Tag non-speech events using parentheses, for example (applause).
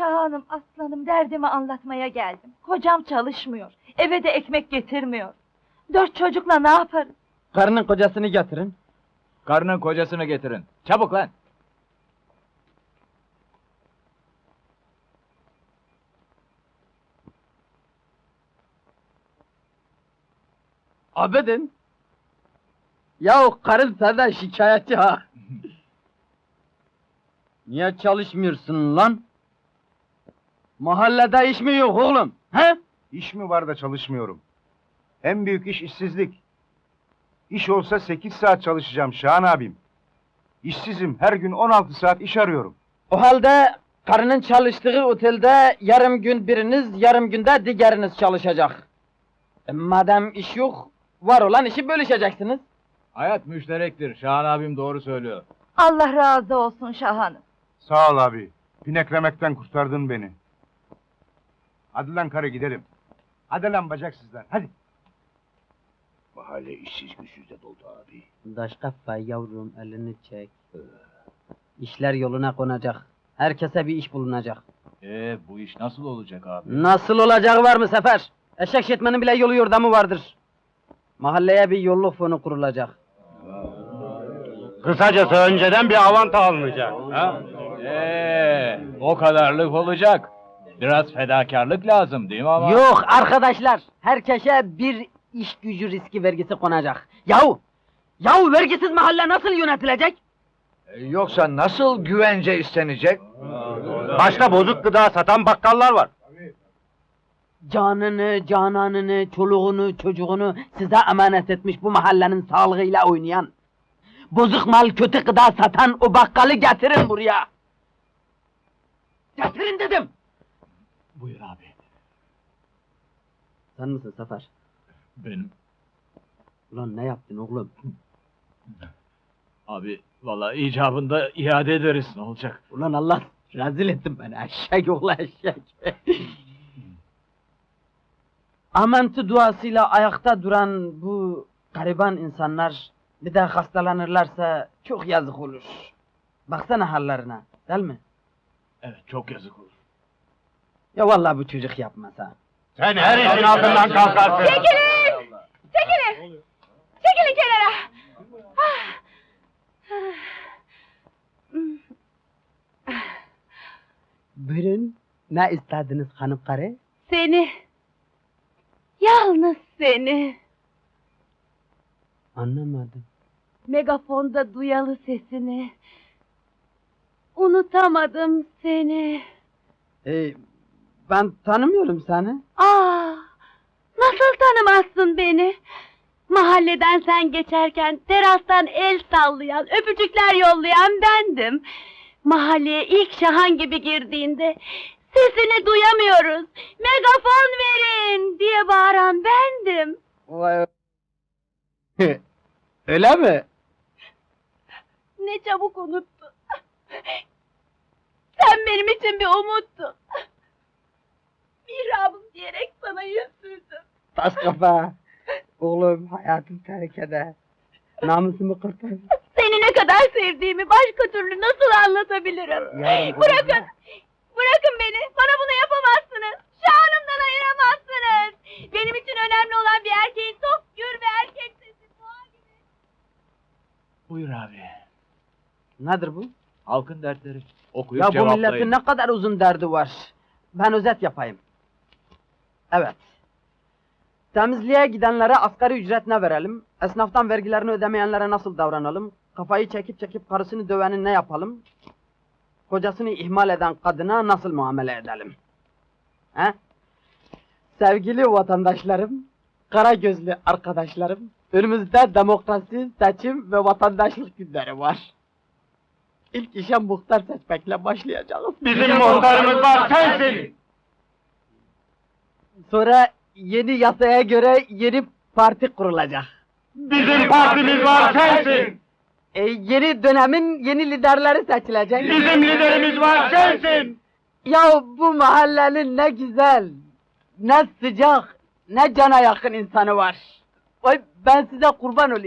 Şahanım, aslanım, derdimi anlatmaya geldim. Kocam çalışmıyor, eve de ekmek getirmiyor. Dört çocukla ne yaparız? Karının kocasını getirin. Karının kocasını getirin. Çabuk lan. Abedin. Yahu karın senden şikayetçi ha. (laughs) Niye çalışmıyorsun lan? Mahallede iş mi yok oğlum? He? İş mi var da çalışmıyorum? En büyük iş işsizlik. İş olsa 8 saat çalışacağım Şahan abim. İşsizim, her gün 16 saat iş arıyorum. O halde karının çalıştığı otelde yarım gün biriniz, yarım günde diğeriniz çalışacak. E, madem iş yok, var olan işi bölüşeceksiniz. Hayat müşterektir. Şahan abim doğru söylüyor. Allah razı olsun Şahanım. Sağ ol abi. Pineklemekten kurtardın beni. Hadi lan karı gidelim. Hadi lan bacaksızlar, hadi. Mahalle işsiz güçsüzle doldu abi. Daş kafa yavrum elini çek. İşler yoluna konacak. Herkese bir iş bulunacak. Ee, bu iş nasıl olacak abi? Nasıl olacağı var mı Sefer? Eşek şetmenin bile yolu yordamı vardır. Mahalleye bir yolluk fonu kurulacak. Kısacası önceden bir avanta alınacak. Ha? Ee, o kadarlık olacak. Biraz fedakarlık lazım değil mi ama? Yok arkadaşlar, herkese bir iş gücü riski vergisi konacak. Yahu, yahu vergisiz mahalle nasıl yönetilecek? Yoksa nasıl güvence istenecek? Başka bozuk gıda satan bakkallar var. Canını, cananını, çoluğunu, çocuğunu size emanet etmiş bu mahallenin sağlığıyla oynayan, bozuk mal, kötü gıda satan o bakkalı getirin buraya. Getirin dedim. Buyur abi. Sen misin Sefer? Benim. Ulan ne yaptın oğlum? Abi vallahi icabında iade ederiz ne olacak? Ulan Allah rezil ettin beni eşek oğlu eşek. Amentü duasıyla ayakta duran bu gariban insanlar bir de hastalanırlarsa çok yazık olur. Baksana hallerine, değil mi? Evet çok yazık olur. Ya vallahi bu çocuk yapmaz ha. Sen her işin altından kalkarsın. Çekilin! Çekilin! Çekilin kenara! Ah! Buyurun, ne istediniz hanım karı? Seni, yalnız seni, Anlamadım. megafonda duyalı sesini, unutamadım seni. Ee, ben tanımıyorum seni. Aa, nasıl tanımazsın beni? Mahalleden sen geçerken terastan el sallayan, öpücükler yollayan bendim. Mahalleye ilk Şahan gibi girdiğinde sesini duyamıyoruz. Megafon verin diye bağıran bendim. Vay. (laughs) Öyle mi? Ne çabuk unuttu. Sen benim için bir umuttun. Mihrabım diyerek sana yüz sürdüm. Taş kafa. Oğlum hayatım tehlikede. Namusumu kurtar. Seni ne kadar sevdiğimi başka türlü nasıl anlatabilirim? Yavrum, bırakın, bırakın beni. Bana bunu yapamazsınız. Şanımdan ayıramazsınız. Benim için önemli olan bir erkeğin tok gür ve erkek sesi. gibi. Buyur abi. Nedir bu? Halkın dertleri. Okuyup Ya bu milletin ne kadar uzun derdi var. Ben özet yapayım. Evet. Temizliğe gidenlere asgari ücret ne verelim? Esnaftan vergilerini ödemeyenlere nasıl davranalım? Kafayı çekip çekip karısını döveni ne yapalım? Kocasını ihmal eden kadına nasıl muamele edelim? He? Sevgili vatandaşlarım, kara gözlü arkadaşlarım, önümüzde demokrasi, seçim ve vatandaşlık günleri var. İlk işe muhtar seçmekle başlayacağız. Bizim muhtarımız var sensin. Sonra yeni yasaya göre yeni parti kurulacak. Bizim partimiz var sensin. E, yeni dönemin yeni liderleri seçilecek. Bizim liderimiz var sensin. Ya bu mahallenin ne güzel, ne sıcak, ne cana yakın insanı var. Oy ben size kurban olayım.